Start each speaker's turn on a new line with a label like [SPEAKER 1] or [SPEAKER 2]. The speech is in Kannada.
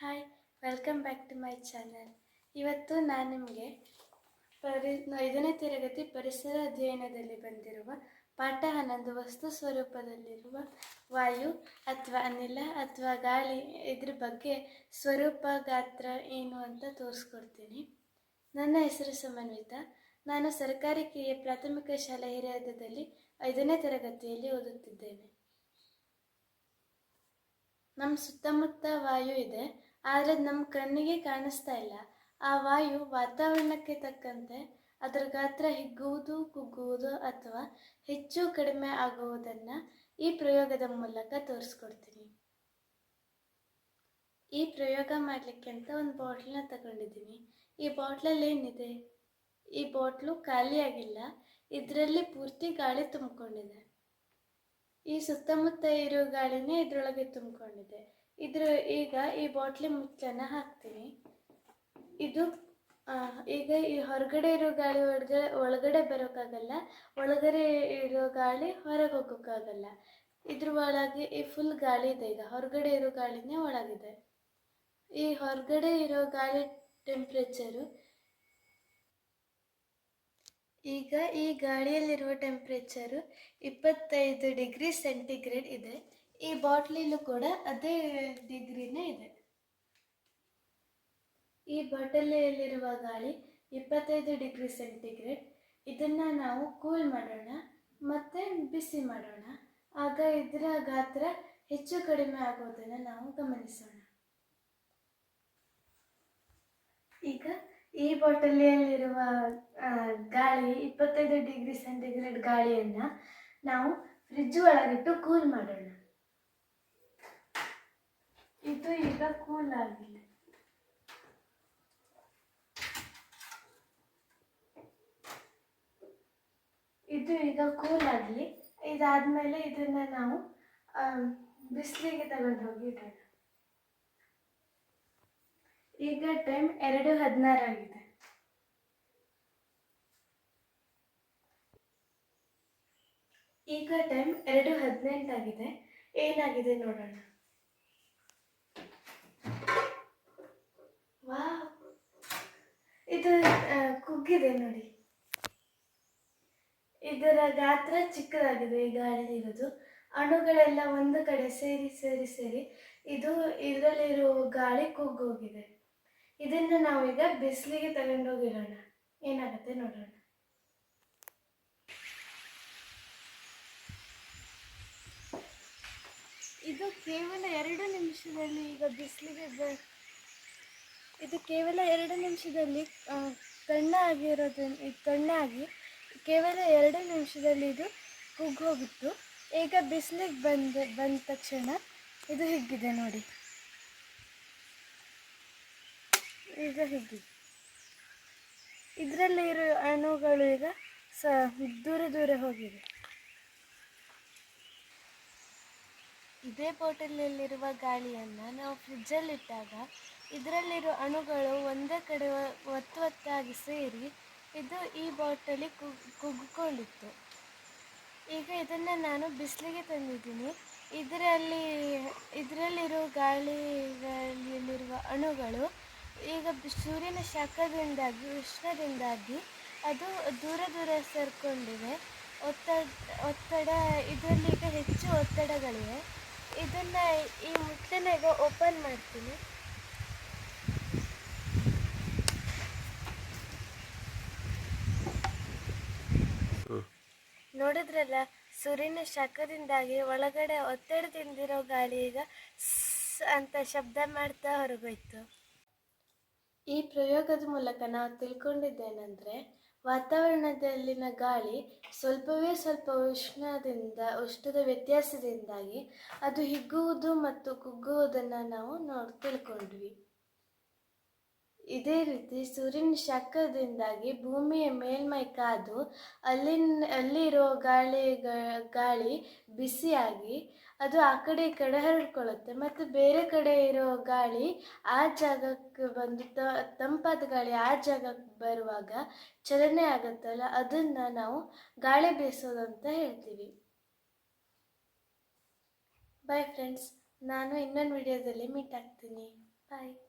[SPEAKER 1] Hi welcome back to my channel ಇವತ್ತು ನಾನು ನಿಮಗೆ ಪರಿ, ಐದನೇ ತರಗತಿ ಪರಿಸರ ಅಧ್ಯಯನದಲ್ಲಿ ಬಂದಿರುವ ಪಾಠ ಹನ್ನೊಂದು ವಸ್ತು ಸ್ವರೂಪದಲ್ಲಿರುವ ವಾಯು ಅಥವಾ ಅನಿಲ ಅಥವಾ ಗಾಳಿ ಇದ್ರ ಬಗ್ಗೆ ಸ್ವರೂಪ ಗಾತ್ರ ಏನು ಅಂತ ತೋರಿಸ್ಕೊಡ್ತೀನಿ. ನನ್ನ ಹೆಸರು ಸಮನ್ವಿತ. ನಾನು ಸರ್ಕಾರಿ ಕಿರಿಯ ಪ್ರಾಥಮಿಕ ಶಾಲೆ ಹಿರಿಯದಲ್ಲಿ ಐದನೇ ತರಗತಿಯಲ್ಲಿ ಓದುತ್ತಿದ್ದೇನೆ. ನಮ್ಮ ಸುತ್ತಮುತ್ತ ವಾಯು ಇದೆ. ಆದರೆ ನಮ್ಮ ಕಣ್ಣಿಗೆ ಕಾಣಿಸ್ತಾ ಇಲ್ಲ. ಆ ವಾಯು ವಾತಾವರಣಕ್ಕೆ ತಕ್ಕಂತೆ ಅದರ ಗಾತ್ರ ಹಿಗ್ಗುವುದು, ಕುಗ್ಗುವುದು ಅಥವಾ ಹೆಚ್ಚು ಕಡಿಮೆ ಆಗುವುದನ್ನು ಈ ಪ್ರಯೋಗದ ಮೂಲಕ ತೋರಿಸ್ಕೊಡ್ತೀನಿ. ಈ ಪ್ರಯೋಗ ಮಾಡಲಿಕ್ಕೆ ಅಂತ ಒಂದು ಬಾಟ್ಲನ್ನ ತಗೊಂಡಿದ್ದೀನಿ. ಈ ಬಾಟ್ಲಲ್ಲಿ ಏನಿದೆ? ಈ ಬಾಟ್ಲು ಖಾಲಿಯಾಗಿಲ್ಲ. ಇದರಲ್ಲಿ ಪೂರ್ತಿ ಗಾಳಿ ತುಂಬಿಕೊಂಡಿದೆ. ಈ ಸುತ್ತಮುತ್ತ ಇರೋ ಗಾಳಿನೇ ಇದರೊಳಗೆ ತುಂಬಿಕೊಂಡಿದೆ. ಇದ್ರ ಈಗ ಈ ಬಾಟ್ಲಿ ಮುಚ್ಚನ್ನ ಹಾಕ್ತೀನಿ. ಇದು ಈಗ ಈ ಹೊರಗಡೆ ಇರೋ ಗಾಳಿ ಒಳಗಡೆ ಒಳಗಡೆ ಬರೋಕ್ಕಾಗಲ್ಲ ಒಳಗಡೆ ಇರೋ ಗಾಳಿ ಹೊರಗೆ ಹೋಗೋಕ್ಕಾಗಲ್ಲ ಇದ್ರ ಒಳಗೆ ಈ ಫುಲ್ ಗಾಳಿ ಇದೆ ಈಗ, ಹೊರಗಡೆ ಇರೋ ಗಾಳಿನೇ ಒಳಗಿದೆ. ಈ ಹೊರಗಡೆ ಇರೋ ಗಾಳಿ ಟೆಂಪ್ರೇಚರು ಈಗ ಈ ಗಾಳಿಯಲ್ಲಿರುವ ಟೆಂಪ್ರೇಚರು ಇಪ್ಪತ್ತೈದು ಡಿಗ್ರಿ ಸೆಂಟಿಗ್ರೇಡ್ ಇದೆ. ಈ ಬಾಟ್ಲಿಲೂ ಕೂಡ ಅದೇ ಡಿಗ್ರಿನೇ ಇದೆ. ಈ ಬಾಟಲಿಯಲ್ಲಿರುವ ಗಾಳಿ ಇಪ್ಪತ್ತೈದು ಡಿಗ್ರಿ ಸೆಂಟಿಗ್ರೇಡ್. ಇದನ್ನು ನಾವು ಕೂಲ್ ಮಾಡೋಣ, ಮತ್ತು ಬಿಸಿ ಮಾಡೋಣ. ಆಗ ಇದರ ಗಾತ್ರ ಹೆಚ್ಚು ಕಡಿಮೆ ಆಗೋದನ್ನು ನಾವು ಗಮನಿಸೋಣ. ಈಗ ಈ ಬಾಟಲಿಯಲ್ಲಿರುವ ಗಾಳಿ ಇಪ್ಪತ್ತೈದು ಡಿಗ್ರಿ ಸೆಂಟಿಗ್ರೇಡ್ ಗಾಳಿಯನ್ನು ನಾವು ಫ್ರಿಜ್ ಒಳಗಿಟ್ಟು ಕೂಲ್ ಮಾಡೋಣ. ಇದು ಈಗ ಕೂಲ್ ಆಗಿದೆ. ಇದು ಈಗ ಕೂಲ್ ಆಗಲಿ ಇದಾದ್ಮೇಲೆ ಇದನ್ನ ನಾವು ಬಿಸಿಲಿಗೆ ತಗೊಂಡು ಹೋಗಿ ಇಡೋಣ ಈಗ ಟೈಮ್ ಎರಡು ಹದಿನಾರು ಆಗಿದೆ. ಈಗ ಟೈಮ್ ಎರಡು ಹದಿನೆಂಟಾಗಿದೆ ಏನಾಗಿದೆ ನೋಡೋಣ ವಾವ್ ಇದು ಆ, ಕುಗ್ಗಿದೆ ನೋಡಿ. ಇದರ ಗಾತ್ರ ಚಿಕ್ಕದಾಗಿದೆ, ಈ ಗಾಳಿಲಿರೋದು ಅಣುಗಳೆಲ್ಲ ಒಂದು ಕಡೆ ಸೇರಿ ಸೇರಿ ಸೇರಿ ಇದು ಇದರಲ್ಲಿರೋ ಗಾಳಿ ಕುಗ್ಗೋಗಿದೆ. ಇದನ್ನು ನಾವೀಗ ಬಿಸಿಲಿಗೆ ತಗೊಂಡೋಗಿರೋಣ. ಏನಾಗುತ್ತೆ ನೋಡೋಣ. ಇದು ಕೇವಲ ಎರಡು ನಿಮಿಷದಲ್ಲಿ ಈಗ ಬಿಸಿಲಿಗೆ ಇದು ಕೇವಲ ಎರಡು ನಿಮಿಷದಲ್ಲಿ ತಣ್ಣಾಗಿರೋದನ್ನ ತಣ್ಣಾಗಿ ಕೇವಲ ಎರಡು ನಿಮಿಷದಲ್ಲಿ ಇದು ಕುಗ್ಗೋಗಿತ್ತು. ಈಗ ಬಿಸಿಲಿಗೆ ಬಂದ ಬಂದ ತಕ್ಷಣ ಇದು ಹಿಗ್ಗಿದೆ ನೋಡಿ. ಈಗ ಹಿಗ್ಗಿದೆ. ಇದರಲ್ಲಿ ಇರೋ ಅಣುಗಳು ಈಗ ಸ ದೂರ ದೂರ ಹೋಗಿದೆ. ಇದೇ ಬಾಟಲಿಯಲ್ಲಿರುವ ಗಾಳಿಯನ್ನು ನಾವು ಫ್ರಿಜ್ಜಲ್ಲಿಟ್ಟಾಗ ಇದರಲ್ಲಿರೋ ಅಣುಗಳು ಒಂದೇ ಕಡೆ ಒತ್ತು ಒತ್ತಾಗಿ ಸೇರಿ ಇದು ಈ ಬಾಟಲಿ ಕುಗ್, ಕುಗ್ಕೊಂಡಿತ್ತು. ಈಗ ಇದನ್ನು ನಾನು ಬಿಸಿಲಿಗೆ ತಂದಿದ್ದೀನಿ. ಇದರಲ್ಲಿ, ಇದರಲ್ಲಿರೋ ಗಾಳಿಗಳಲ್ಲಿರುವ ಅಣುಗಳು ಈಗ ಸೂರ್ಯನ ಶಾಖದಿಂದಾಗಿ, ಉಷ್ಣದಿಂದಾಗಿ ಅದು ದೂರ ದೂರ ಸೇರಿಕೊಂಡಿವೆ ಒತ್ತಡ ಒತ್ತಡ ಇದರಲ್ಲಿ ಈಗ ಹೆಚ್ಚು ಒತ್ತಡಗಳಿವೆ. ಇದನ್ನು ಈ ಮುಚ್ಚನ ಈಗ ಓಪನ್ ಮಾಡ್ತೀನಿ. ನೋಡಿದ್ರಲ್ಲ, ಸೂರ್ಯನ ಶಾಖದಿಂದಾಗಿ ಒಳಗಡೆ ಒತ್ತಡದಿಂದಿರೋ ಗಾಳಿ ಈಗ ಸ್ ಅಂತ ಶಬ್ದ ಮಾಡ್ತಾ ಹೊರಗೋಯ್ತು. ಈ ಪ್ರಯೋಗದ ಮೂಲಕ ನಾವು ತಿಳ್ಕೊಂಡಿದ್ದೇನೆಂದರೆ ವಾತಾವರಣದಲ್ಲಿನ ಗಾಳಿ ಸ್ವಲ್ಪವೇ ಸ್ವಲ್ಪ ಉಷ್ಣದಿಂದ ಉಷ್ಣದ ವ್ಯತ್ಯಾಸದಿಂದಾಗಿ ಅದು ಹಿಗ್ಗುವುದು ಮತ್ತು ಕುಗ್ಗುವುದನ್ನು ನಾವು ನೋಡಿ ತಿಳ್ಕೊಂಡ್ವಿ. ಇದೇ ರೀತಿ ಸೂರ್ಯನ ಶಾಖದಿಂದಾಗಿ ಭೂಮಿಯ ಮೇಲ್ಮೈ ಕಾದು ಅಲ್ಲಿನ, ಅಲ್ಲಿರೋ ಗಾಳಿ ಗಾಳಿ ಬಿಸಿಯಾಗಿ ಅದು ಆ ಕಡೆ ಈ ಕಡೆ ಹರಡ್ಕೊಳ್ಳುತ್ತೆ. ಮತ್ತು ಬೇರೆ ಕಡೆ ಇರೋ ಗಾಳಿ ಆ ಜಾಗಕ್ಕೆ ಬಂದು ತ- ತಂಪಾದ ಗಾಳಿ ಆ ಜಾಗಕ್ಕೆ ಬರುವಾಗ ಚಲನೆ ಆಗುತ್ತಲ್ಲ, ಅದನ್ನು ನಾವು ಗಾಳಿ ಬೀಸೋದು ಅಂತ ಹೇಳ್ತೀವಿ. ಬಾಯ್ ಫ್ರೆಂಡ್ಸ್ ನಾನು ಇನ್ನೊಂದು ವಿಡಿಯೋದಲ್ಲಿ ಮೀಟ್ ಆಗ್ತೀನಿ. ಬಾಯ್